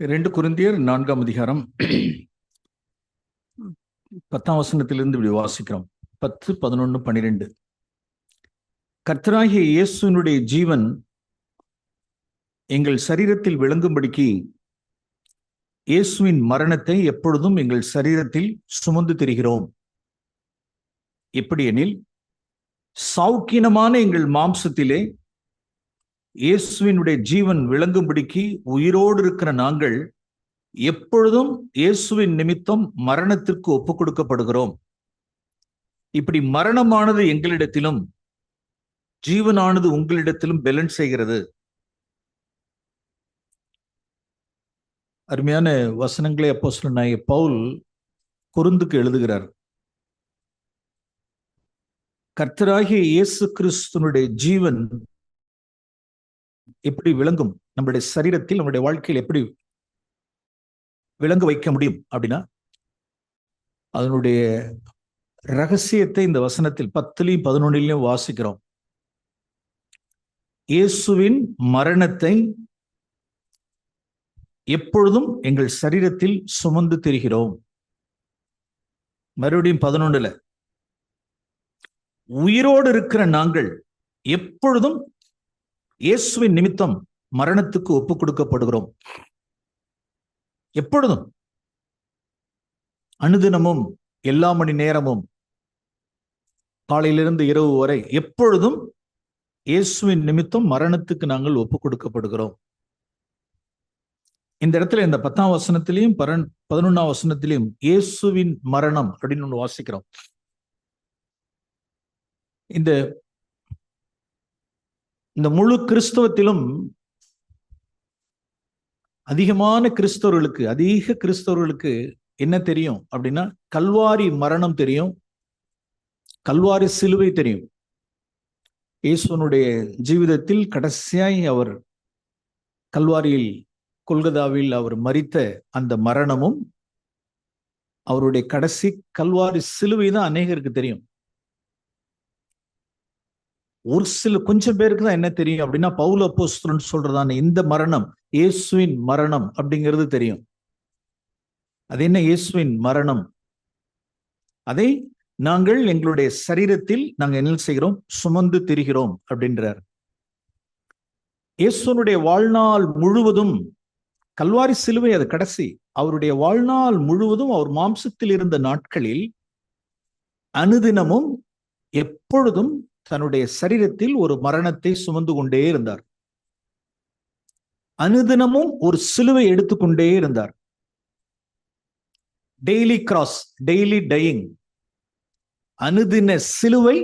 ரெண்டு குருந்தியர் நான்காம் அதிகாரம். பத்தாம் வசனத்திலிருந்து இப்படி வாசிக்கிறோம். பத்து பதினொன்று பன்னிரெண்டு கர்த்தராகிய இயேசுனுடைய ஜீவன் எங்கள் சரீரத்தில் விளங்கும்படிக்கு இயேசுவின் மரணத்தை எப்பொழுதும் எங்கள் சரீரத்தில் சுமந்து திரிகிறோம். எப்படியெனில் சௌக்கியமான எங்கள் மாம்சத்திலே இயேசுவினுடைய ஜீவன் விளங்கும்படிக்கு உயிரோடு இருக்கிற நாங்கள் எப்பொழுதும் இயேசுவின் நிமித்தம் மரணத்திற்கு ஒப்புக் கொடுக்கப்படுகிறோம் இப்படி மரணமானது எங்களிடத்திலும் ஜீவனானது உங்களிடத்திலும் பெலன் செய்கிறது. அருமையான வசனங்களை அப்போ சொன்ன பவுல் குருந்துக்கு எழுதுகிறார். கர்த்தராகிய இயேசு கிறிஸ்துனுடைய ஜீவன் எப்படி விளங்கும்? நம்மளுடைய சரீரத்தில் நம்மளுடைய வாழ்க்கையில் எப்படி விளங்க வைக்க முடியும் அப்படின்னா அதனுடைய ரகசியத்தை இந்த வசனத்தில் பத்துலையும் பதினொன்னிலையும் வாசிக்கிறோம். இயேசுவின் மரணத்தை எப்பொழுதும் எங்கள் சரீரத்தில் சுமந்து திரிகிறோம். மறுபடியும் பதினொன்றுல உயிரோடு இருக்கிற நாங்கள் எப்பொழுதும் இயேசுவின் நிமித்தம் மரணத்துக்கு ஒப்பு கொடுக்கப்படுகிறோம் எப்பொழுதும்? அனுதினமும் எல்லா மணி நேரமும் காலையிலிருந்து இரவு வரை எப்பொழுதும் இயேசுவின் நிமித்தம் மரணத்துக்கு நாங்கள் ஒப்பு கொடுக்கப்படுகிறோம் இந்த இடத்துல இந்த பத்தாம் வசனத்திலையும் பரன் பதினொன்னாம் வசனத்திலையும் இயேசுவின் மரணம் அப்படின்னு ஒன்று வாசிக்கிறோம். இந்த இந்த முழு கிறிஸ்தவத்திலும் அதிகமான கிறிஸ்தவர்களுக்கு அதிக கிறிஸ்தவர்களுக்கு என்ன தெரியும் அப்படின்னா கல்வாரி மரணம் தெரியும் கல்வாரி சிலுவை தெரியும். இயேசுவனுடைய ஜீவிதத்தில் கடைசியாய் அவர் கல்வாரியில் கொல்கதாவில் அவர் மறித்த அந்த மரணமும் அவருடைய கடைசி கல்வாரி சிலுவை தான் அநேகருக்கு தெரியும். ஒரு சில கொஞ்சம் பேருக்கு தான் என்ன தெரியும் அப்படின்னா பவுல அப்போஸ்தலன் சொல்றதான இந்த மரணம் இயேசுவின் மரணம் அப்படிங்கிறது தெரியும். அது என்ன? இயேசுவின் மரணம். அதை நாங்கள் எங்களுடைய சரீரத்தில் நாங்கள் என்ன செய்கிறோம்? சுமந்து திரிகிறோம் அப்படின்றார். இயேசுனுடைய வாழ்நாள் முழுவதும் கல்வாரி சிலுவை அது கடைசி அவருடைய வாழ்நாள் முழுவதும் அவர் மாம்சத்தில் இருந்த நாட்களில் அனுதினமும் எப்பொழுதும் தன்னுடைய சரீரத்தில் ஒரு மரணத்தை சுமந்து கொண்டே இருந்தார். அனுதினமும் ஒரு சிலுவை எடுத்துக்கொண்டே இருந்தார். டெய்லி கிராஸ் டெய்லி டையிங் அனுதின சிலுவை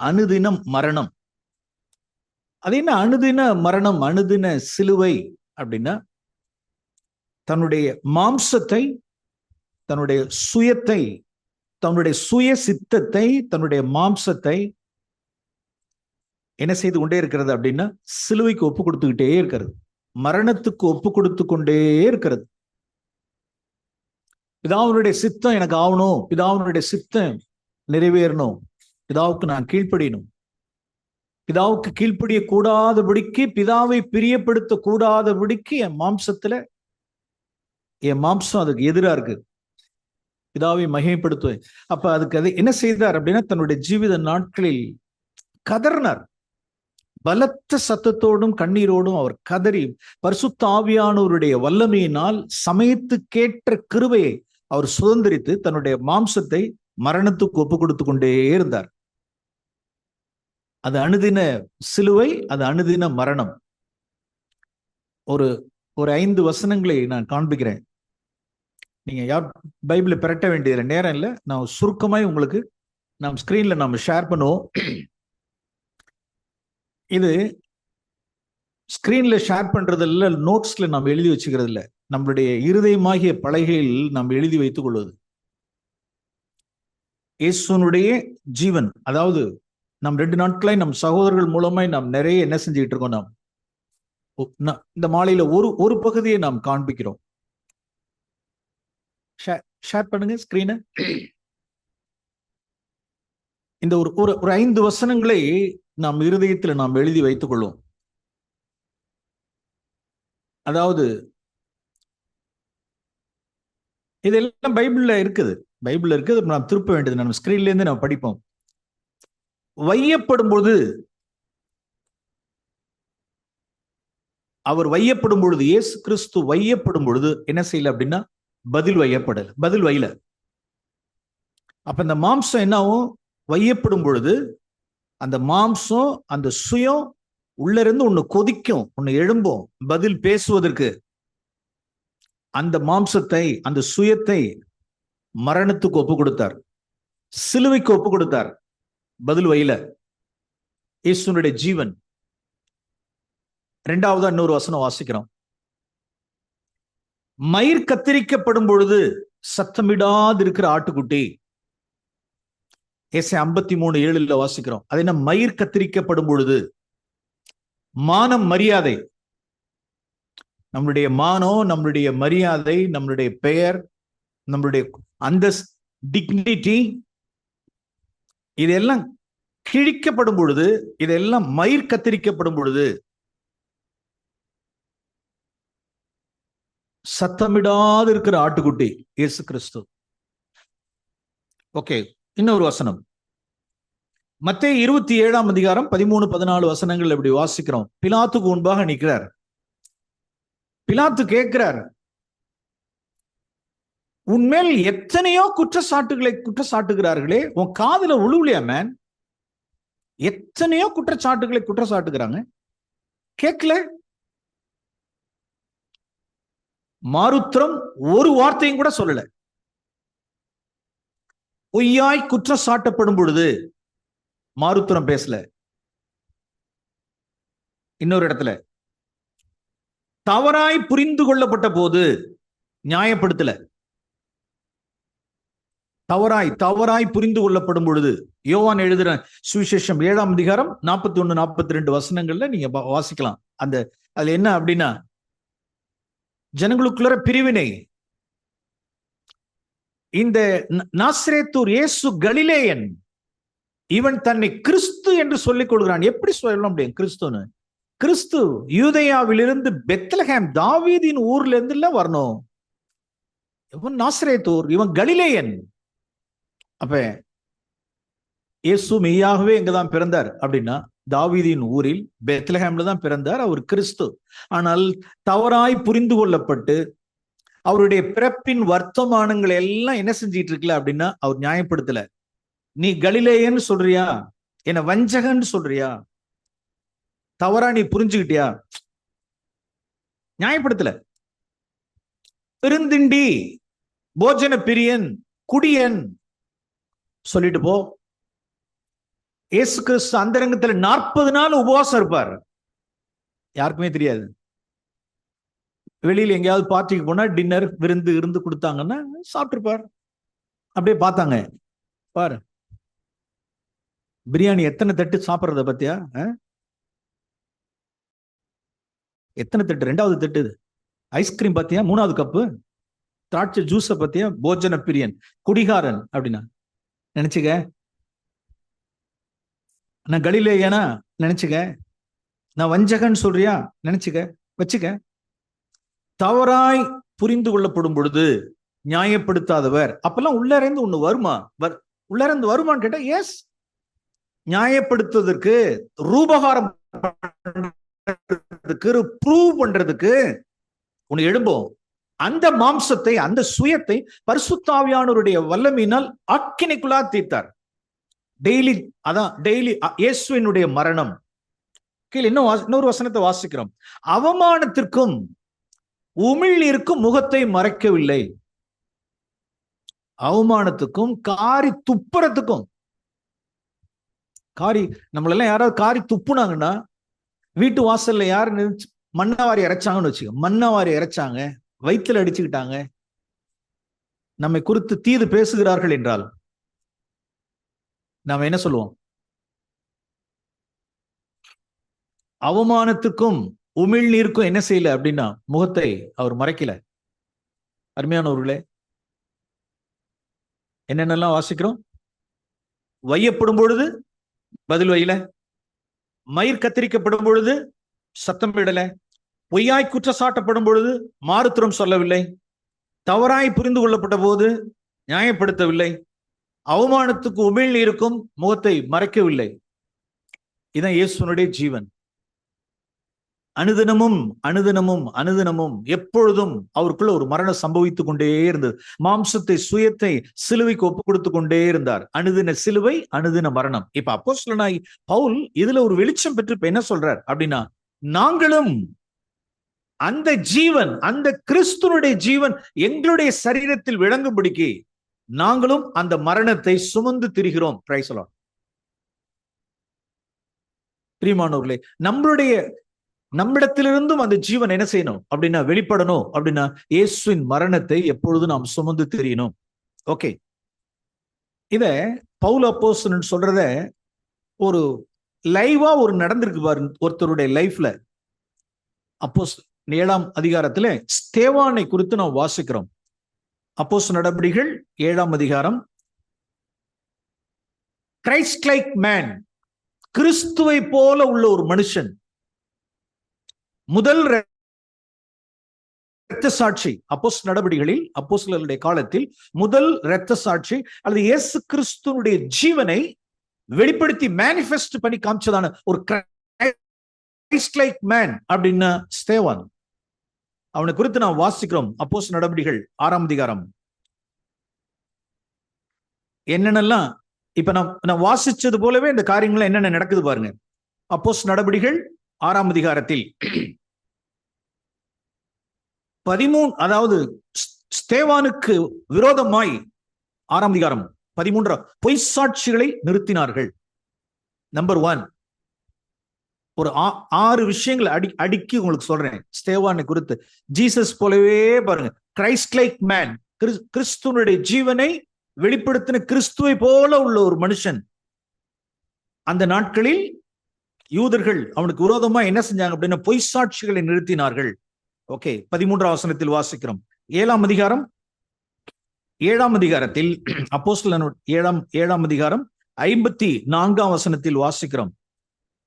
அனுதினம் மரணம். அது என்ன? அனுதின மரணம் அனுதின சிலுவை அப்படின்னா தன்னுடைய மாம்சத்தை தன்னுடைய சுயத்தை தன்னுடைய சுய சித்தத்தை தன்னுடைய மாம்சத்தை என்ன செய்து கொண்டே இருக்கிறது அப்படின்னா சிலுவைக்கு ஒப்பு கொடுத்துக்கிட்டே இருக்கிறது. மரணத்துக்கு ஒப்பு கொடுத்து கொண்டே இருக்கிறது. பிதாவுனுடைய சித்தம் எனக்கு ஆகணும் பிதாவுனுடைய சித்தம் நிறைவேறணும். பிதாவுக்கு நான் கீழ்ப்படியணும். பிதாவுக்கு கீழ்ப்படிய கூடாதபடிக்கு பிதாவை பிரியப்படுத்த கூடாதபடிக்கு என் மாம்சத்துல என் மாம்சம் அதுக்கு எதிராக இருக்கு. பிதாவை மகிமைப்படுத்துவேன். அப்ப அதுக்கு அது என்ன செய்தார் அப்படின்னா தன்னுடைய ஜீவித நாட்களில் கதர்னார் பலத்த சத்தத்தோடும் கண்ணீரோடும் அவர் கதறி பரிசுத்த ஆவியானவருடைய வல்லமையினால் சமயத்துக்கேற்ற கிருவையை அவர் சுதந்திரித்து தன்னுடைய மாம்சத்தை மரணத்துக்கு ஒப்பு கொடுத்து கொண்டே இருந்தார். அது அணுதின சிலுவை அது அணுதின மரணம். ஒரு ஒரு ஐந்து வசனங்களை நான் காண்பிக்கிறேன். நீங்க யார் பைபிளை பிரட்ட வேண்டிய நேரம் இல்லை. நான் சுருக்கமாய் உங்களுக்கு நாம் ஸ்கிரீன்ல நம்ம ஷேர் பண்ணுவோம். இது ஸ்க்ரீனில் ஷேர் பண்றது இல்ல நோட்ஸ்ல நாம் எழுதி வச்சுக்கிறது இல்ல நம்மளுடைய இருதயமாகிய பலகையில் நாம் எழுதி வைத்துக் கொள்வது. இயேசுனுடைய ஜீவன் அதாவது நம் ரெண்டு நாட்களை நம் சகோதரர்கள் மூலமாய் நாம் நிறைய என்ன செஞ்சுக்கிட்டு இருக்கோம் நாம்? இந்த மாலையில ஒரு ஒரு பகுதியை நாம் காண்பிக்கிறோம். ஷேர் பண்ணுங்க ஸ்கிரீனை இந்த ஒரு ஒரு ஐந்து வசனங்களை நாம் இருதயத்தில் நாம் எழுதி வைத்துக் கொள்வோம் அதாவது இதெல்லாம் பைபிள்ல இருக்குது. பைபிள்ல இருக்குது. நாம் திருப்ப வேண்டியது நம்ம ஸ்கிரீன்ல இருந்து நம்ம படிப்போம். வையப்படும் பொழுது அவர் வையப்படும் பொழுது இயேசு கிறிஸ்து வையப்படும் பொழுது என்ன செய்யல அப்படின்னா பதில் வையப்படல. பதில் வையல. அப்ப இந்த மாம்சம் என்ன ஆகும் வையப்படும் பொழுது அந்த மாம்சம் அந்த சுயம் உள்ள இருந்து ஒண்ணு கொதிக்கும் ஒன்னு எழும்பும். பதில் பேசுவதற்கு. அந்த மாம்சத்தை அந்த சுயத்தை மரணத்துக்கு ஒப்பு கொடுத்தார். சிலுவைக்கு ஒப்பு கொடுத்தார். பதில் வயல. இயேசுனுடைய ஜீவன். ரெண்டாவது இன்னொரு வசனம் வாசிக்கிறோம். மயிர் கத்திரிக்கப்படும் பொழுது சத்தமிடாது இருக்கிற ஆட்டுக்குட்டி. ஏசை ஐம்பத்தி மூணு ஏழுல வாசிக்கிறோம். அது என்ன? மயிர் கத்திரிக்கப்படும் பொழுது மானம் மரியாதை. நம்மளுடைய மானம் நம்மளுடைய மரியாதை நம்மளுடைய பெயர் நம்மளுடைய அந்த டிக்னிட்டி இதெல்லாம் கிழிக்கப்படும் பொழுது இதெல்லாம் மயிர் கத்திரிக்கப்படும் பொழுது சத்தமிடாது இருக்கிற ஆட்டுக்குட்டி இயேசு கிறிஸ்து. ஓகே. இன்னொரு வசனம். மத்திய இருபத்தி ஏழாம் அதிகாரம் பதிமூணு பதினாலு வசனங்கள் இப்படி வாசிக்கிறோம். பிலாத்துக்கு முன்பாக நிற்கிறார். பிலாத்து கேட்கிறார் உன்மேல் எத்தனையோ குற்றச்சாட்டுகளை குற்றச்சாட்டுகிறார்களே உன் காதுல உழுவலையா மேன் எத்தனையோ குற்றச்சாட்டுகளை குற்றச்சாட்டுகிறாங்க. கேட்கல? மாருத்திரம் ஒரு வார்த்தையும் கூட சொல்லல. பொய்யாய் குற்றம் சாட்டப்படும் பொழுது மாருத்திரம் பேசல. இன்னொரு இடத்துல தவறாய் புரிந்து கொள்ளப்பட்ட போது நியாயப்படுத்தல. தவறாய் தவறாய் புரிந்து கொள்ளப்படும் பொழுது யோவான் எழுதுற சுவிசேஷம் ஏழாம் அதிகாரம் நாற்பத்தி ஒண்ணு நாற்பத்தி ரெண்டு வசனங்கள்ல நீங்க வாசிக்கலாம். அந்த அதுல என்ன அப்படின்னா ஜனங்களுக்குள்ள பிரிவினை இந்த நாசிரேத்தூர் இயேசு கலிலேயன் இவன் தன்னை கிறிஸ்து என்று சொல்லிக் கொடுக்கிறான். எப்படி சொல்ல முடியும் கிறிஸ்துன்னு. கிறிஸ்து யூதயாவிலிருந்து பெத்லஹேம் தாவீதின் ஊர்ல இருந்து இல்ல வரணும். இவன் நாசிரேத்தூர் இவன் கலிலேயன். அப்ப இயேசு மெய்யாகவே இங்கதான் பிறந்தார். அப்படின்னா தாவீதின் ஊரில் பெத்லஹேம்ல தான் பிறந்தார் அவர் கிறிஸ்து. ஆனால் தவறாய் புரிந்து கொள்ளப்பட்டு அவருடைய பிறப்பின் வர்த்தமானங்கள் எல்லாம் என்ன செஞ்சிட்டு இருக்கல அப்படின்னா அவர் நியாயப்படுத்தல. நீ கலிலேயன்னு சொல்றியா? என்ன வஞ்சகன்னு சொல்றியா? தவறா நீ புரிஞ்சுக்கிட்டியா? நியாயப்படுத்தல. பெருந்திண்டி போஜன பிரியன் குடியன். சொல்லிட்டு போ. இயேசு கிறிஸ்து அந்தரங்கத்துல நாற்பது நாள் உபவாசம் இருப்பார். யாருக்குமே தெரியாது. வெளியில் எங்கேயாவது பார்ட்டிக்கு போனால் டின்னர் விருந்து இருந்து கொடுத்தாங்கன்னா சாப்பிட்டுருப்பார். அப்படியே பார்த்தாங்க. பாரு. பிரியாணி எத்தனை தட்டு சாப்பிட்றத பத்தியா எத்தனை தட்டு? ரெண்டாவது தட்டு இது. ஐஸ்கிரீம் பார்த்தியா? மூணாவது கப்பு திராட்சை ஜூஸை பத்தியா போஜன பிரியன் குடிகாரன் அப்படின்னா. நினைச்சுக்க. நான் கலிலேயனா? நினைச்சுக்க. நான் வஞ்சகன் சொல்றியா? நினைச்சுக்க. வச்சுக்க. தவறாய் புரிந்து கொள்ளப்படும் பொழுது நியாயப்படுத்தாதவர். அப்பெல்லாம் உள்ள இருந்து ஒண்ணு வருமா? வர் உள்ள இருந்து வருமான்னு கேட்டா எஸ் நியாயப்படுத்துவதற்கு ரூபகாரம் பண்றதுக்கு ப்ரூவ் பண்றதுக்கு ஒண்ணு எழும்போம். அந்த மாம்சத்தை அந்த சுயத்தை பரிசுத்தாவியானவருடைய வல்லமையினால் அக்கினிக்குள்ளா தீர்த்தார். டெய்லி அதான் டெய்லி இயேசுவினுடைய மரணம். கீழே இன்னும் இன்னொரு வசனத்தை வாசிக்கிறோம். அவமானத்திற்கும் உமிழ்நீருக்கும் முகத்தை மறைக்கவில்லை. அவமானத்துக்கும் காரி துப்புறத்துக்கும். காரி நம்மளெல்லாம் யாராவது காரி துப்புனாங்கன்னா வீட்டு வாசல்ல யாரு நினைச்சு மண்ணாவாரி இறைச்சாங்கன்னு வச்சுக்க மண்ணாவாரி இறைச்சாங்க வயிற்றுல அடிச்சுக்கிட்டாங்க. நம்மை குறித்து தீது பேசுகிறார்கள் என்றால் நாம என்ன சொல்லுவோம்? அவமானத்துக்கும் உமிழ்நீருக்கும் என்ன செய்யல அப்படின்னா முகத்தை அவர் மறைக்கல. அருமையானவர்களே என்னென்னலாம் வாசிக்கிறோம்? வையப்படும் பொழுது பதில் வையில. மயிர் கத்திரிக்கப்படும் பொழுது சத்தம் விடல. பொய்யாய் குற்றச்சாட்டப்படும் பொழுது மாறுத்திரம் சொல்லவில்லை. தவறாய் புரிந்து கொள்ளப்பட்ட போது நியாயப்படுத்தவில்லை. அவமானத்துக்கு உமிழ்நீருக்கும் முகத்தை மறைக்கவில்லை. இதான் இயேசுனுடைய ஜீவன். அனுதினமும் அனுதினமும் அனுதினமும் எப்பொழுதும் அவருக்குள்ள ஒரு மரணம் சம்பவித்துக் கொண்டே இருந்தது. மாம்சத்தை சுயத்தை சிலுவைக்கு ஒப்பு கொடுத்து கொண்டே இருந்தார். அனுதின சிலுவை அனுதின மரணம். இப்ப அப்போ பவுல் இதுல ஒரு வெளிச்சம் பெற்று இப்ப என்ன சொல்றார் அப்படின்னா நாங்களும் அந்த ஜீவன் அந்த கிறிஸ்துவனுடைய ஜீவன் எங்களுடைய சரீரத்தில் விளங்கும்படிக்கு நாங்களும் அந்த மரணத்தை சுமந்து திரிகிறோம். பிரைசலாம் பிரியமானவர்களே நம்மளுடைய நம்மிடத்திலிருந்தும் அந்த ஜீவன் என்ன செய்யணும்? அப்படின்னா வெளிப்படணும். அப்படின்னா இயேசுவின் மரணத்தை எப்பொழுது நாம் சுமந்து தெரியணும் ஓகே. இத பவுல் அப்போசன் சொல்றத ஒரு லைவா ஒரு நடந்திருக்கு பாரு ஒருத்தருடைய லைஃப்ல. அப்போஸ் ஏழாம் அதிகாரத்துல ஸ்தேவானை குறித்து நாம் வாசிக்கிறோம். அப்போஸ் நடபடிகள் ஏழாம் அதிகாரம். கிரைஸ்ட் லைக் மேன் கிறிஸ்துவை போல உள்ள ஒரு மனுஷன். முதல் இரத்த சாட்சி அப்போஸ் நடவடிக்கைகளில் அப்போஸ்லருடைய காலத்தில் முதல் இரத்த சாட்சி அல்லது இயேசு கிறிஸ்துவனுடைய ஜீவனை வெளிப்படுத்தி மேனிஃபெஸ்ட் பண்ணி காமிச்சதான ஒரு லைக் மேன் அப்படின்னு ஸ்தேவான். அவனை குறித்து நாம் வாசிக்கிறோம். அப்போஸ் நடவடிகள் ஆறாம் அதிகாரம். என்னென்னலாம் இப்ப நான் நான் வாசிச்சது போலவே இந்த காரியங்கள் என்னென்ன நடக்குது பாருங்க. அப்போஸ் நடவடிகள் ஆறாம் அதிகாரத்தில். பதிமூணு அதாவது ஸ்தேவானுக்கு விரோதமாய் ஆறாம் அதிகாரம் பதிமூன்றாம் பொய் சாட்சிகளை நிறுத்தினார்கள். நம்பர் ஒன் ஒரு ஆறு விஷயங்களை அடி அடுக்கி உங்களுக்கு சொல்றேன். ஸ்தேவானை குறித்து. ஜீசஸ் போலவே பாருங்க. கிரைஸ்ட் லைக் மேன் கிறிஸ்துவனுடைய ஜீவனை வெளிப்படுத்தின கிறிஸ்துவை போல உள்ள ஒரு மனுஷன். அந்த நாட்களில் யூதர்கள் அவனுக்கு விரோதமா என்ன செஞ்சாங்க அப்படின்னா பொய் சாட்சிகளை நிறுத்தினார்கள். ஓகே பதிமூன்றாம் வசனத்தில் வாசிக்கிறோம். ஏழாம் அதிகாரம் ஏழாம் அதிகாரத்தில் அப்போஸ்தலன் ஏழாம் ஏழாம் அதிகாரம் ஐம்பத்தி நான்காம் வசனத்தில் வாசிக்கிறோம்.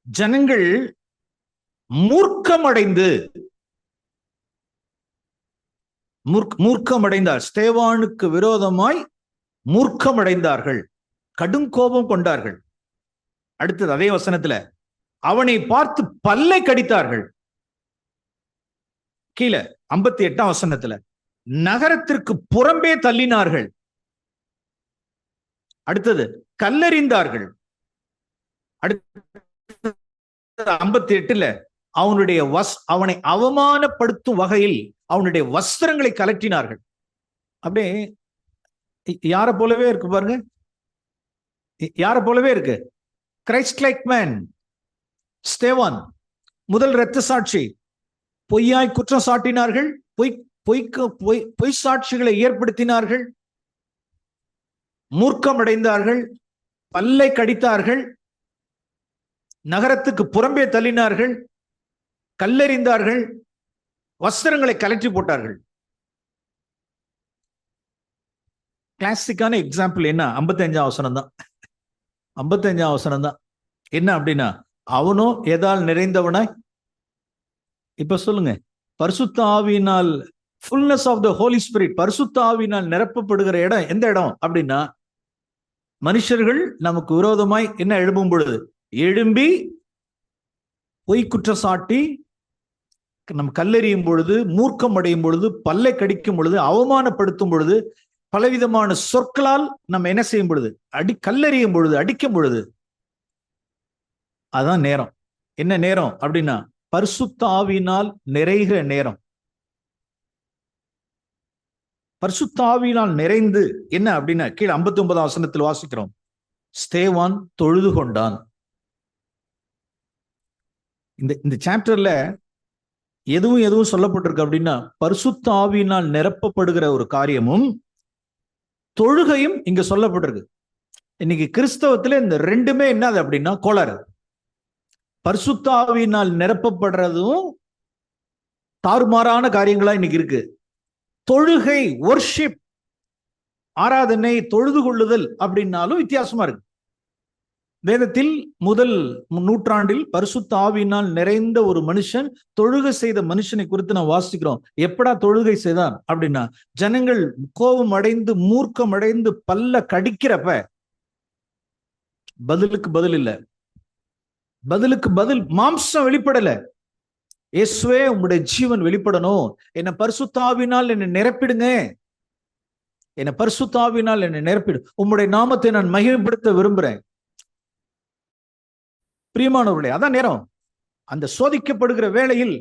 ஜனங்கள் மூர்க்கமடைந்து மூர்க்கமடைந்தார். ஸ்தேவானுக்கு விரோதமாய் மூர்க்கமடைந்தார்கள். கடும் கோபம் கொண்டார்கள். அடுத்தது அதே வசனத்துல அவனை பார்த்து பல்லை கடித்தார்கள். கீழே ஐம்பத்தி எட்டாம் வசனத்துல நகரத்திற்கு புறம்பே தள்ளினார்கள். அடுத்தது கல்லறிந்தார்கள். அடுத்து ஐம்பத்தி எட்டுல அவனுடைய வஸ் அவனை அவமானப்படுத்தும் வகையில் அவனுடைய வஸ்திரங்களை கலற்றினார்கள். அப்படியே யார போலவே இருக்கு பாருங்க. யார போலவே இருக்கு? கிரைஸ்ட் லைக் மேன் ஸ்டேவான் முதல் இரத்த சாட்சி. பொய்யாய் குற்றம் சாட்டினார்கள் பொய் பொய்க்கு பொய் பொய் சாட்சிகளை ஏற்படுத்தினார்கள் மூர்க்கமடைந்தார்கள் பல்லை கடித்தார்கள் நகரத்துக்கு புறம்பே தள்ளினார்கள் கல்லெறிந்தார்கள் வஸ்திரங்களை கலற்றி போட்டார்கள். கிளாசிக்கான எக்ஸாம்பிள் என்ன? ஐம்பத்தஞ்சாம் அவசரம் தான். ஐம்பத்தஞ்சாம் அவசரம் தான். என்ன அப்படின்னா அவனும் எதால் நிறைந்தவனாய் இப்ப சொல்லுங்க. பரிசுத்த ஆவியினால் fullness of the holy spirit பரிசுத்த ஆவியினால் நிரப்பப்படுகிற இடம் எந்த இடம் அப்படின்னா மனுஷர்கள் நமக்கு விரோதமாய் என்ன எழும்பும் பொழுது? எழும்பி பொய் குற்றச்சாட்டி நம் கல்லெறியும் பொழுது மூர்க்கம் அடையும் பொழுது பல்லை கடிக்கும் பொழுது அவமானப்படுத்தும் பொழுது பலவிதமான சொற்களால் நம்ம என்ன செய்யும் பொழுது? அடி கல்லெறியும் பொழுது அடிக்கும் பொழுது. அதான் நேரம். என்ன நேரம் அப்படின்னா பரிசுத்த ஆவியினால் நிறைகிற நேரம். பரிசுத்த ஆவியினால் நிறைந்து என்ன அப்படின்னா கீழே ஐம்பத்தி ஒன்பதாம் வசனத்தில் வாசிக்கிறோம். ஸ்தேவான் தொழுது கொண்டான். இந்த இந்த சாப்டர்ல எதுவும் எதுவும் சொல்லப்பட்டிருக்கு அப்படின்னா பரிசுத்த ஆவியினால் நிரப்பப்படுகிற ஒரு காரியமும் தொழுகையும் இங்க சொல்லப்பட்டிருக்கு. இன்னைக்கு கிறிஸ்தவத்துல இந்த ரெண்டுமே என்னது அப்படின்னா கோளாறு. பரிசுத்தாவினால் நிரப்பப்படுறதும் தாறுமாறான காரியங்களா இன்னைக்கு இருக்கு. தொழுகை ஒர்ஷிப் ஆராதனை தொழுது கொள்ளுதல் அப்படின்னாலும் வித்தியாசமா இருக்கு. வேதத்தில் முதல் நூற்றாண்டில் பரிசுத்த ஆவியினால் நிறைந்த ஒரு மனுஷன் தொழுகை செய்த மனுஷனை குறித்து நான் வாசிக்கிறோம். எப்படா தொழுகை செய்தான் அப்படின்னா ஜனங்கள் கோபம் அடைந்து மூர்க்கம் அடைந்து பல்ல கடிக்கிறப்ப பதிலுக்கு பதில் இல்ல. பதிலுக்கு பதில் மாம்சம் வெளிப்படல. இயேசுவே உங்களுடைய ஜீவன் வெளிப்படணும். என்ன பரிசுத்தாவினால் என்னை நிரப்பிடுங்க. என்னை பரிசுத்தாவினால் என்னை நிரப்பிடு. உம்முடைய நாமத்தை நான் மகிமைப்படுத்த விரும்புறேன். பிரியமானவர்களே அதான் நேரம். அந்த சோதிக்கப்படுகிற வேளையில்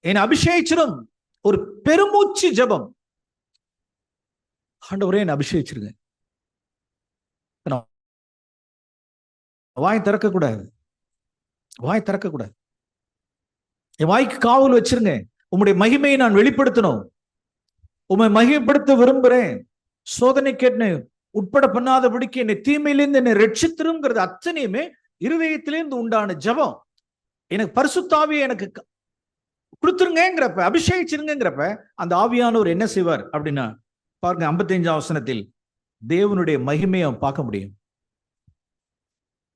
என்னை அபிஷேகிச்சிடும் ஒரு பெருமூச்சு ஜெபம். ஆண்டவரே என்னை அபிஷேகிச்சிருங்க. வாய் திறக்கக்கூடாது. வாய் திறக்கக்கூடாது. என் வாய்க்கு காவல் வச்சிருங்க. உம்முடைய மகிமையை நான் வெளிப்படுத்தணும். உம்மை மகிமைப்படுத்த விரும்புகிறேன் சோதனை கேட்டு உட்பட பண்ணாதபடிக்கு என்னை தீமையிலேருந்து என்னை ரட்சித்திருங்கிறது அத்தனையுமே இருதயத்திலேருந்து உண்டான ஜெபம். எனக்கு பரிசுத்தாவியை எனக்கு க- கொடுத்துருங்கிறப்ப அபிஷேகிச்சிருங்கிறப்ப அந்த ஆவியானவர் என்ன செய்வார் அப்படின்னா பாருங்க ஐம்பத்தஞ்சு வசனத்தில் தேவனுடைய மகிமையை அவன் பார்க்க முடியும்.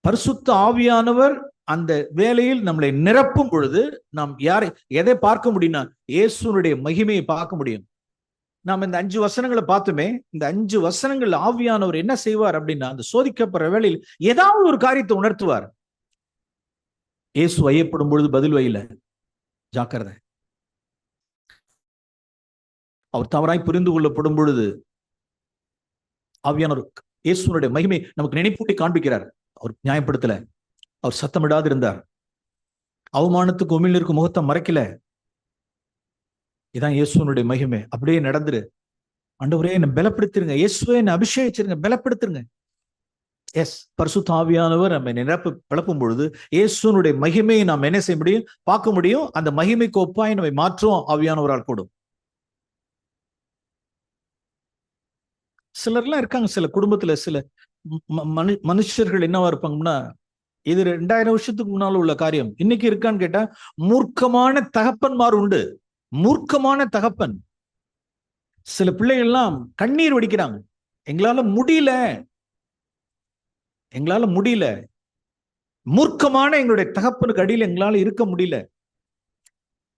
பரிசுத்த ஆவியானவர் அந்த வேலையில் நம்மளை நிரப்பும் பொழுது நாம் யாரை எதை பார்க்க முடியும்னா இயேசுனுடைய மகிமையை பார்க்க முடியும். நாம் இந்த அஞ்சு வசனங்களை பார்த்துமே இந்த அஞ்சு வசனங்கள் ஆவியானவர் என்ன செய்வார் அப்படின்னா அந்த சோதிக்கப்படுற வேளையில் ஏதாவது ஒரு காரியத்தை உணர்த்துவார். இயேசு ஐயப்படும் பொழுது பதில் வயல. ஜாக்கிரதை. அவர் தவறாய் புரிந்து கொள்ளப்படும் பொழுது ஆவியானவர் இயேசுனுடைய மகிமை நமக்கு நினைப்பூட்டி காண்பிக்கிறார். அவர் நியாயப்படுத்தல. அவர் சத்தமிடாது இருந்தார் அவமானத்துக்கு உமிழ் இருக்கும் முகத்தை மறைக்கல. இதான் இயேசுனுடைய மகிமை. அப்படியே நடந்துரு. ஆண்டவரே என்னை பலப்படுத்திருங்க. இயேசுவை என்னை அபிஷேகிச்சிருங்க. பலப்படுத்திருங்க எஸ் பரிசுத்த ஆவியானவர் நம்ம நிரப்பு பிளப்பும் பொழுது இயேசுனுடைய மகிமையை நாம் என்ன செய்ய முடியும்? பார்க்க முடியும். அந்த மகிமைக்கு ஒப்பாய் நம்மை மாற்றும் ஆவியானவரால் கூடும். சிலர்லாம் இருக்காங்க. சில குடும்பத்துல சில மனு மனுஷர்கள் என்னவா இருப்பாங்கன்னா இது ரெண்டாயிரம் வருஷத்துக்கு முன்னால் உள்ள காரியம். இன்னைக்கு இருக்கான்னு கேட்டா மூர்க்கமான தகப்பன்மார் உண்டு. மூர்க்கமான தகப்பன். சில பிள்ளைகள்லாம் கண்ணீர் வடிக்கிறாங்க. எங்களால முடியல. எங்களால முடியல. மூர்க்கமான எங்களுடைய தகப்பனுக்கு அடியில் எங்களால இருக்க முடியல.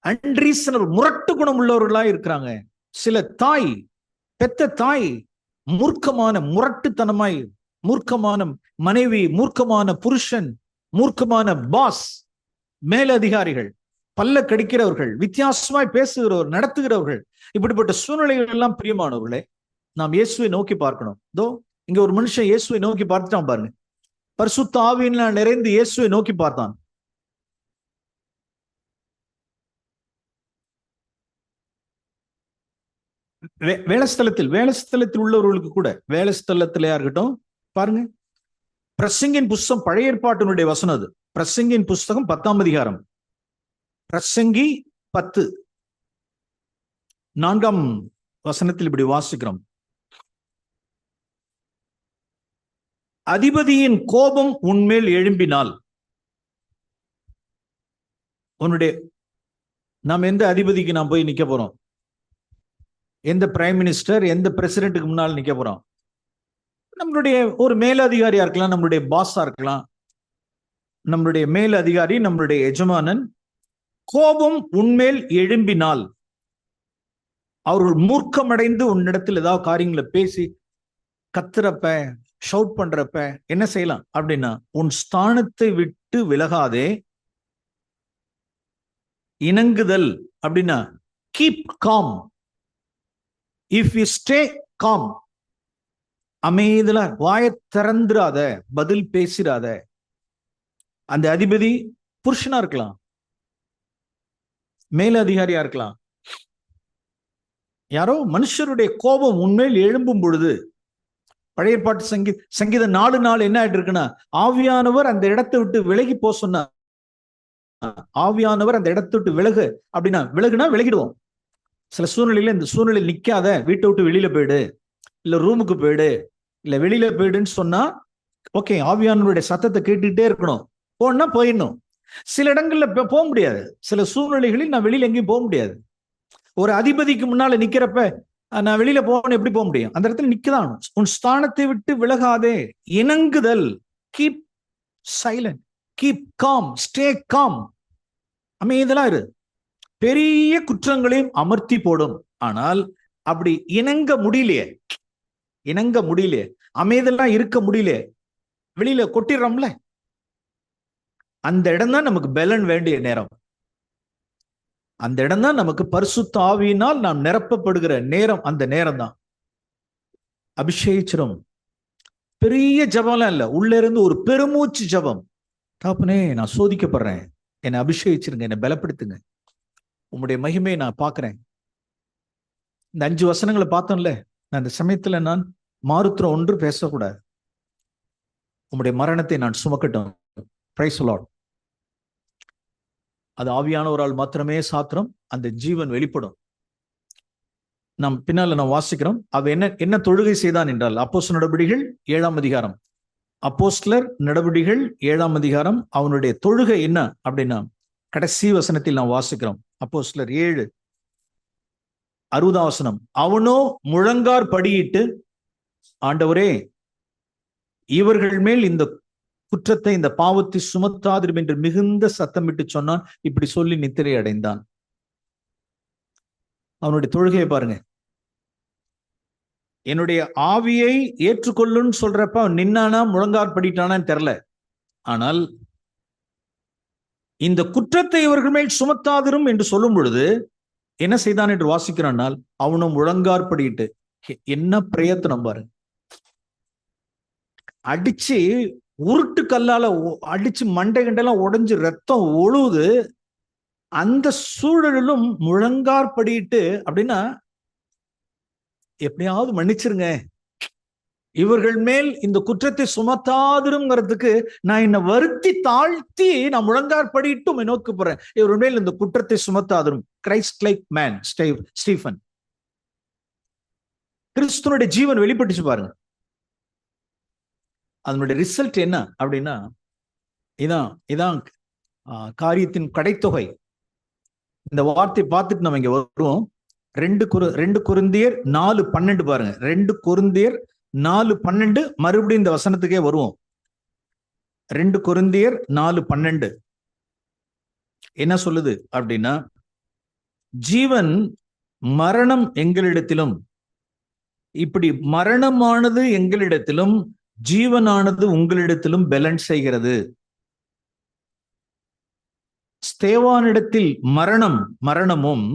அன்ரீசனல் முரட்டு குணம் உள்ளவர்களா இருக்கிறாங்க. சில தாய் பெத்த தாய் மூர்க்கமான முரட்டுத்தனமாய் மூர்க்கமான மனைவி மூர்க்கமான புருஷன் மூர்க்கமான பாஸ் மேலதிகாரிகள் பல்ல கடிக்கிறவர்கள் வித்தியாசமாய் பேசுகிறவர் நடத்துகிறவர்கள் இப்படிப்பட்ட சூழ்நிலைகள் எல்லாம் பிரியமானவர்களே நாம் இயேசுவை நோக்கி பார்க்கணும். தோ இங்க ஒரு மனுஷன் இயேசுவை நோக்கி பார்த்துட்டான் பாருங்க. பரிசுத்த ஆவியினால் நிறைந்து இயேசுவை நோக்கி பார்த்தான். வே- வேலைஸ்தலத்தில் வேலைஸ்தலத்தில் உள்ளவர்களுக்கு கூட வேலைஸ்தலத்திலையா இருக்கட்டும் பாருங்க. பிரசங்கின் புஸ்தகம் பழைய ஏற்பாட்டினுடைய வசனம் அது. பிரசங்கின் புஸ்தகம் பத்தாம் அதிகாரம். பிரசங்கி பத்து. நான்காம் வசனத்தில் இப்படி வாசிக்கிறோம். அதிபதியின் கோபம் உன்மேல் எழும்பினால். உன்னுடைய நாம் எந்த அதிபதிக்கு நாம் போய் நிக்க போறோம்? எந்த பிரைம் மினிஸ்டர் எந்த பிரசிடென்ட்டுக்கு முன்னால் நிக்க போறோம்? நம்மளுடைய ஒரு மேலதிகாரியா இருக்கலாம் நம்மளுடைய பாஸா இருக்கலாம் நம்மளுடைய மேல் அதிகாரி நம்மளுடைய எஜமானன் கோபம் உன்மேல் எழும்பினால் அவர்கள் மூர்க்கமடைந்து உன்னிடத்தில் ஏதாவது காரியங்களை பேசி கத்துறப்ப ஷவுட் பண்றப்ப என்ன செய்யலாம்? அப்படின்னா உன் ஸ்தானத்தை விட்டு விலகாதே இணங்குதல் அப்படின்னா keep calm if you stay calm அமைதியில வாய திறந்துராத பதில் பேசிடாத அந்த அதிபதி புருஷனா இருக்கலாம். மேலதிகாரியா இருக்கலாம். யாரோ மனுஷருடைய கோபம் உண்மையில் எழும்பும் பொழுது பழைய பாட்டு சங்கீ சங்கீதம் நாலு நாள் என்ன ஆயிட்டு இருக்குன்னா ஆவியானவர் அந்த இடத்தை விட்டு விலகி போ சொன்னார் ஆவியானவர் அந்த இடத்தை விட்டு விலகு அப்படின்னா விலகுனா விலகிடுவோம். சில சூழ்நிலையில இந்த சூழ்நிலை நிக்காத வீட்டை விட்டு வெளியில போயிடு இல்ல ரூமுக்கு போயிடு இல்ல வெளியில போயிடுன்னு சொன்னா ஓகே ஆவியானவருடைய சத்தத்தை கேட்டுக்கிட்டே இருக்கணும். போனா போயிடணும். சில இடங்கள்ல போக முடியாது. சில சூழ்நிலைகளில் நான் வெளியில எங்கேயும் போக முடியாது. ஒரு அதிபதிக்கு முன்னால நிக்கிறப்ப நான் வெளியில போகணும் எப்படி போக முடியும்? அந்த இடத்துல நிக்கதான். உன் ஸ்தானத்தை விட்டு விலகாதே. இணங்குதல். Keep silent keep calm stay calm அமைதலா இரு. பெரிய குற்றங்களையும் அமர்த்தி போடும். ஆனால் அப்படி இணங்க முடியலையே. இணங்க முடியலையே. அமைதெல்லாம் இருக்க முடியலையே. வெளியில கொட்டிடுறோம்ல. அந்த இடம் தான் நமக்கு பலன் வேண்டிய நேரம். அந்த இடம் தான் நமக்கு பரிசுத்த ஆவியினால் நாம் நிரப்பப்படுகிற நேரம் அந்த நேரம் தான் அபிஷேகிச்சிடும் பெரிய ஜபம்லாம் இல்ல. உள்ள இருந்து ஒரு பெருமூச்சு ஜபம். தாப்பனே நான் சோதிக்கப்படுறேன். என்னை அபிஷேகிச்சிருங்க என்னை பலப்படுத்துங்க. உங்களுடைய மகிமையை நான் பார்க்குறேன். இந்த அஞ்சு வசனங்களை பார்த்தோம்ல. நான் இந்த சமயத்துல நான் மாறுத்துற ஒன்று பேசக்கூடாது. உங்களுடைய மரணத்தை நான் சுமக்கட்டும். பிரைஸ் லாட் அது ஆவியானவரால் மாத்திரமே சாத்திரம் அந்த ஜீவன் வெளிப்படும். நாம் பின்னால நாம் வாசிக்கிறோம். அவ என்ன என்ன தொழுகை செய்தான் என்றால் அப்போஸ் நடவடிக்கைகள் ஏழாம் அதிகாரம். அப்போஸ்லர் நடவடிக்கைகள் ஏழாம் அதிகாரம் அவனுடைய தொழுகை என்ன அப்படின்னா கடைசி வசனத்தில் நாம் வாசிக்கிறோம். அப்போஸ்லர் ஏழு அறுபதாம் வசனம் அவனோ முழங்கார் படியிட்டு ஆண்டவரே இவர்கள் மேல் இந்த குற்றத்தை இந்த பாவத்தை சுமத்தாதிரும் என்று மிகுந்த சத்தமிட்டு சொன்னான். இப்படி சொல்லி நித்திரை அடைந்தான். அவனுடைய தொழுகையை பாருங்க. என்னுடைய ஆவியை ஏற்றுக்கொள்ளுன்னு சொல்றப்ப அவன் நின்னானா முழங்கார் படிட்டானான்னு தெரில. ஆனால் இந்த குற்றத்தை இவர்கள் மேல் சுமத்தாதிரும் என்று சொல்லும் பொழுது என்ன செய்தான் என்று வாசிக்கிறானால் அவனும் முழங்கார்படிட்டு என்ன பிரயத்தனம் பாரு. அடிச்சு உருட்டு கல்லால அடிச்சு மண்டை கண்டெல்லாம் உடைஞ்சு ரத்தம் ஒழுகுது. அந்த சூழலிலும் முழங்கார்படிட்டு அப்படின்னா எப்படியாவது மன்னிச்சிருங்க. இவர்கள் மேல் இந்த குற்றத்தை சுமத்தாதிருங்கிறதுக்கு நான் என்னை வருத்தி தாழ்த்தி நான் முழங்கார் படிட்டும் நோக்கி போறேன். இவர்கள் மேல் இந்த குற்றத்தை சுமத்தாதிரும். கிரைஸ்ட் லைக் மேன் ஸ்டீஃபன் கிறிஸ்துவனுடைய ஜீவன் வெளிப்பட்டுச்சு பாருங்க. அதனுடைய ரிசல்ட் என்ன அப்படின்னா இதான் இதான் காரியத்தின் கடைத்தொகை. இந்த வார்த்தை பார்த்துட்டு நம்ம இங்க வருவோம். ரெண்டு குரு ரெண்டு குருந்தியர் நாலு பன்னெண்டு பாருங்க. ரெண்டு குருந்தியர் நாலு பன்னெண்டு மறுபடியும் இந்த வசனத்துக்கே வருவோம். ரெண்டு குருந்தியர் நாலு பன்னெண்டு. என்ன சொல்லுது அப்படின்னா ஜீவன் மரணம் எங்களிடத்திலும் இப்படி மரணமானது எங்களிடத்திலும் ஜீவனானது உங்களிடத்திலும் பேலன்ஸ் செய்கிறது. ஸ்தேவானிடத்தில் மரணம் மரணமும்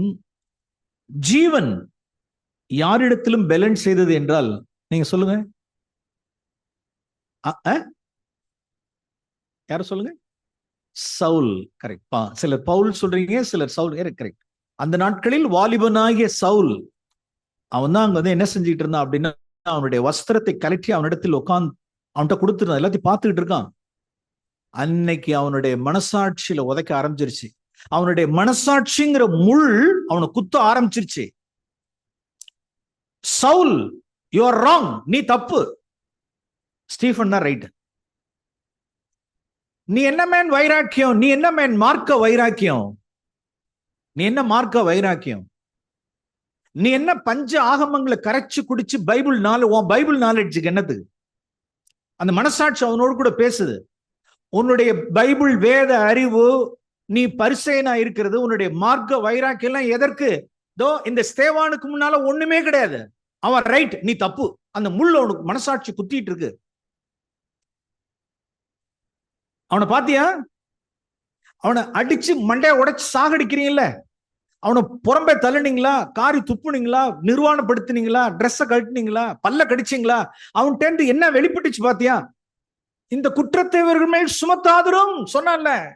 ஜீவன் யாரிடத்திலும் பேலன்ஸ் செய்தது என்றால் நீங்க சொல்லுங்க. யார சொல்லுங்க? சவுல் கரெக்ட் சிலர் பவுல் சொல்றீங்க சிலர் சவுல் கரெக்ட் அந்த நாட்களில் வாலிபனாகிய சவுல் அவன் தான் அங்க வந்து என்ன செஞ்சுட்டு இருந்தான் அப்படின்னா அவனுடைய வஸ்திரத்தை கலட்டி அவனிடத்தில் உட்காந்து அவன்கிட்ட கொடுத்துருந்தான் எல்லாத்தையும் பார்த்துக்கிட்டு இருக்கான். அன்னைக்கு அவனுடைய மனசாட்சியில உதைக்க ஆரம்பிச்சிருச்சு. அவனுடைய மனசாட்சிங்கிற முள் அவனை குத்த ஆரம்பிச்சிருச்சு. சவுல் யூ ஆர் ராங் நீ தப்பு. ஸ்டீஃபன் தான் ரைட் நீ என்ன மேன் வைராக்கியம்? நீ என்ன மேன் மார்க்க வைராக்கியம்? நீ என்ன மார்க்க வைராக்கியம்? நீ என்ன பஞ்ச ஆகமங்களை கரைச்சு குடிச்சு பைபிள் நாலு உன் பைபிள் நாலேஜுக்கு என்னது? அந்த மனசாட்சி அவனோடு கூட பேசுது. உன்னுடைய பைபிள் வேத அறிவு நீ பரிசையனா இருக்கிறது உன்னுடைய மார்க்க வைராக்கியம் எல்லாம் எதற்கு? தோ இந்த ஸ்தேவானுக்கு முன்னால ஒண்ணுமே கிடையாது. அவன் ரைட் நீ தப்பு. அந்த முள்ள அவனுக்கு மனசாட்சி குத்திட்டு இருக்கு. அவனை பாத்தியா? அவனை அடிச்சு மண்டைய உடைச்சு சாகடிக்கிறீங்கல்ல? அவனை புறம்பே தள்ளுனீங்களா? காரி துப்புனீங்களா? நிர்வாணப்படுத்தினீங்களா? ட்ரெஸ்ஸை கழட்டினீங்களா? பல்ல கடிச்சிங்களா? அவன்கிட்ட என்ன வெளிப்பட்டுச்சு பாத்தியா? இந்த குற்றத்தை இவர்கள் மேல் சுமத்தாதரும் சொன்னான்ல.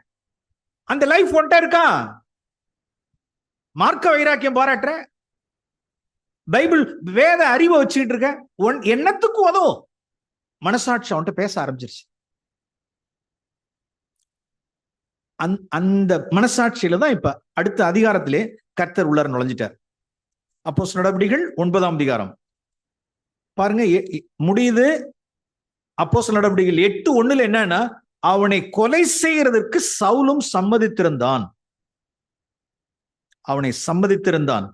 அந்த லைஃப் ஒன்ட்டா இருக்கா? மார்க்க வைராக்கியம் பாராட்டுற பைபிள் வேத அறிவை வச்சுக்கிட்டு இருக்க ஒன் எண்ணத்துக்கு உதவும். மனசாட்சி அவன்கிட்ட பேச ஆரம்பிச்சிருச்சு. அந்த மனசாட்சியில தான் இப்ப அடுத்த அதிகாரத்திலே கர்த்தர் உள்ளார நுழைஞ்சிட்டார். அப்போ நடவடிக்கைகள் ஒன்பதாம் அதிகாரம். பாருங்க முடியுது. அப்போ நடவடிக்கைகள் எட்டு ஒண்ணுல என்னன்னா அவனை கொலை செய்யறதற்கு சவுலும் சம்மதித்திருந்தான். அவனை சம்மதித்திருந்தான்.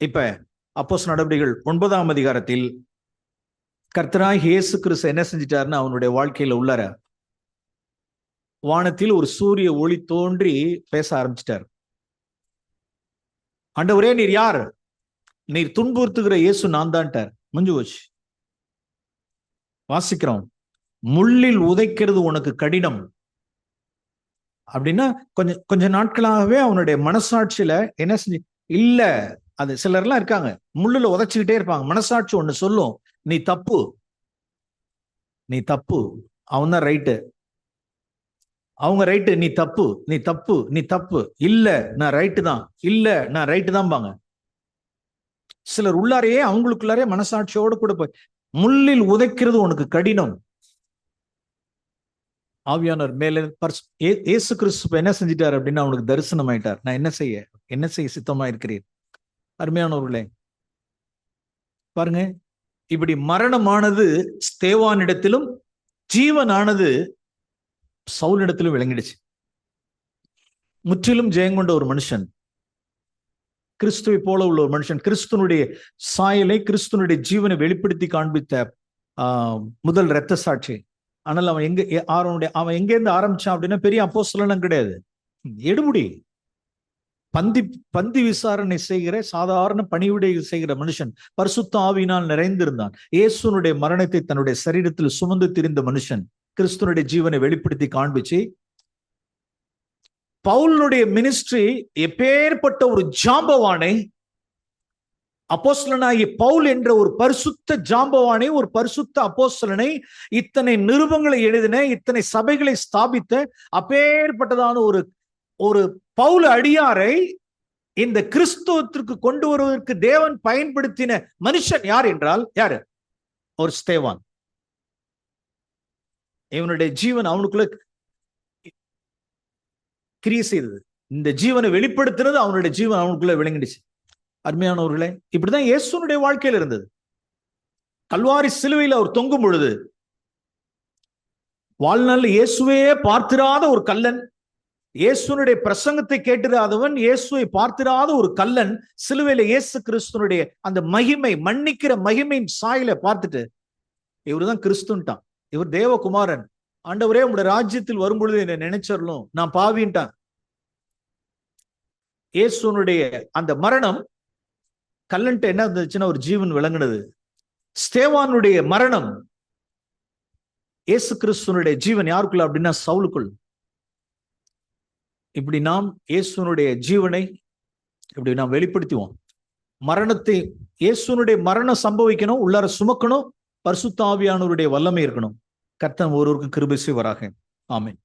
இப்ப அப்போஸ் நடவடிக்கைகள் ஒன்பதாம் அதிகாரத்தில் கர்த்தராய் இயேசு கிறிஸ்து என்ன செஞ்சிட்டாருன்னு அவனுடைய வாழ்க்கையில உள்ளார வானத்தில் ஒரு சூரிய ஒளி தோன்றி பேச ஆரம்பிச்சிட்டார். அண்டவரே நீர் யார்? நீர் துன்புறுத்துகிற இயேசு நான் தான்ட்டார் முடிஞ்சு போச்சு. வாசிக்கிறோம். முள்ளில் உதைக்கிறது உனக்கு கடினம். அப்படின்னா கொஞ்சம் கொஞ்ச நாட்களாகவே அவனுடைய மனசாட்சியில என்ன செஞ்சு இல்ல அது சிலர்லாம் இருக்காங்க. முள்ளுல உதச்சிக்கிட்டே இருப்பாங்க. மனசாட்சி ஒண்ணு சொல்லும். நீ தப்பு. நீ தப்பு. அவன் தான் ரைட்டு. அவங்க ரைட்டு. நீ தப்பு. நீ தப்பு. நீ தப்பு. இல்ல நான் ரைட்டு தான். இல்ல நான் ரைட்டு தான் பாங்க சிலர் உள்ளாரையே அவங்களுக்குள்ளாரே மனசாட்சியோடு கூட போய் முள்ளில் உதைக்கிறது உனக்கு கடினம். ஆவியானவர் மேல பர்ஸ் ஏசு கிறிஸ்து என்ன செஞ்சிட்டார் அப்படின்னு அவனுக்கு தரிசனம் ஆயிட்டார் நான் என்ன செய்ய? என்ன செய்ய சித்தமா இருக்கிறேன் அருமையானவர்களே பாருங்க இப்படி மரணமானது ஸ்தேவானிடத்திலும் ஜீவனானது சவுலிடத்திலும் விளங்கிடுச்சு. முற்றிலும் ஜெயங்கொண்ட ஒரு மனுஷன் கிறிஸ்துவை போல உள்ள ஒரு மனுஷன் கிறிஸ்துனுடைய சாயலை கிறிஸ்துனுடைய ஜீவனை வெளிப்படுத்தி காண்பித்த ஆஹ், முதல் இரத்த சாட்சி. ஆனால் அவன் எங்க ஆரோனுடைய அவனுடைய அவன் எங்க இருந்து ஆரம்பிச்சான் அப்படின்னா பெரிய அப்போஸ்தலனும் கிடையாது. எடுமுடி. பந்தி பந்தி விசாரணை செய்கிற சாதாரண பணிவிடை செய்கிற மனுஷன் பரிசுத்த ஆவியினால் நிறைந்திருந்தான். இயேசுனுடைய மரணத்தை தன்னுடைய சரீரத்தில் சுமந்து திரிந்த மனுஷன் கிறிஸ்துனுடைய ஜீவனை வெளிப்படுத்தி காண்பிச்சு பவுலுடைய மினிஸ்ட்ரி எப்பேற்பட்ட ஒரு ஜாம்பவானை அப்போஸ்தலனாகிய பவுல் என்ற ஒரு பரிசுத்த ஜாம்பவானை ஒரு பரிசுத்த அப்போசலனை இத்தனை நிருபங்களை எழுதின இத்தனை சபைகளை ஸ்தாபித்த அப்பேற்பட்டதான ஒரு ஒரு பவுல் அடியாரை இந்த கிறிஸ்துவத்திற்கு கொண்டு வருவதற்கு தேவன் பயன்படுத்தின மனுஷன் யார் என்றால் யாரு? ஒரு ஸ்தேவான். இவனுடைய ஜீவன் அவனுக்குள்ள கிரியை செய்தது. இந்த ஜீவனை வெளிப்படுத்துறது அவனுடைய ஜீவன் அவனுக்குள்ள விளங்கிடுச்சு. அருமையானவர்களே இப்படிதான் இயேசுனுடைய வாழ்க்கையில இருந்தது. கல்வாரி சிலுவையில் அவர் தொங்கும் பொழுது வாழ்நாள் இயேசுவே பார்த்திராத ஒரு கல்லன் இயேசுனுடைய பிரசங்கத்தை கேட்டிராதவன் இயேசுவை பார்த்திராத ஒரு கல்லன் சிலுவையில இயேசு கிறிஸ்துனுடைய அந்த மகிமை மன்னிக்கிற மகிமையின் சாயில பார்த்துட்டு இவர்தான் கிறிஸ்துன்ட்டான். இவர் தேவகுமாரன். ஆண்டவரே உங்களுடைய ராஜ்யத்தில் வரும்பொழுது என்னை நினைச்சிடலும் நான் பாவின்ட்டான். இயேசுனுடைய அந்த மரணம் கல்லன்ட்டு என்ன இருந்துச்சுன்னா ஒரு ஜீவன் விளங்குனது. ஸ்தேவானுடைய மரணம் இயேசு கிறிஸ்துனுடைய ஜீவன் யாருக்குள்ள அப்படின்னா சவுலுக்குள். இப்படி நாம் இயேசுனுடைய ஜீவனை இப்படி நாம் வெளிப்படுத்துவோம். மரணத்தை இயேசுனுடைய மரணம் சம்பவிக்கணும் உள்ளார சுமக்கணும் பரிசுத்தாவியானவருடைய வல்லமை இருக்கணும். கர்த்தன் ஒருவருக்கு கிருபை செய்வாராக. ஆமேன்.